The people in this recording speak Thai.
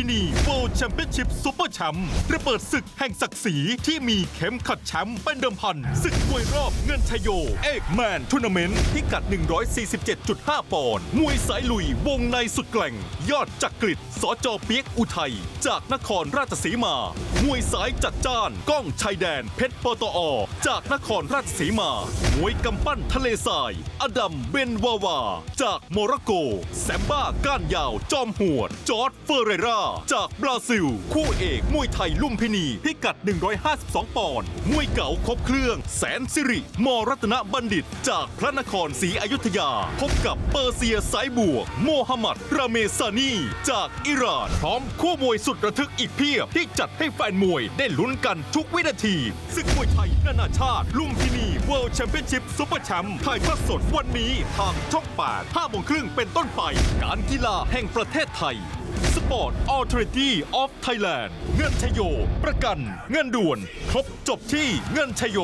พินี World Championship Super แชมป์ระเบิดศึกแห่งศักดิ์ศรีที่มีเข็มขัดแชมป์เป็นเดิมพันศึกมวยรอบเงินชยโย เอกแมนทัวร์นาเมนต์พิกัด 147.5 ปอนด์มวยสายลุยวงในสุดแกล่ง ยอดจักกริดสจเปียกอุทัย จากนครราชสีมา มวยสายจัดจ้านก้องชายแดนเพชรปตอ จากนครราชสีมา มวยกำปั้นทะเลทราย อดัมเบนวาวา จากโมร็อกโก แซมบ้าก้านยาวจอมหวด จอร์ดเฟอร์เรราจากบราซิล คู่เอกมวยไทยลุมพินี พิกัด 152 ปอนด์มวยเก่าครบเครื่อง แสนสิริ มรัตนบัณฑิต จากพระนครศรีอยุธยา พบกับเปอร์เซียสายบวก โมฮัมหมัดราเมซานีจากอิหร่าน พร้อมคู่มวยสุดระทึกอีกเพียบ ที่จัดให้แฟนมวยได้ลุ้นกันทุกวินาทีศึกมวยไทยนานาชาติ ลุมพินี World Championship Super แชมป์ถ่ายทอดสดวันนี้ทางช่อง8 5โมงครึ่งเป็นต้นไป การกีฬาแห่งประเทศไทย สปอร์ตออเทอริตี้ออฟไทยแลนด์เงินชโย ประกัน เงินด่วน ครบจบที่เงินชโย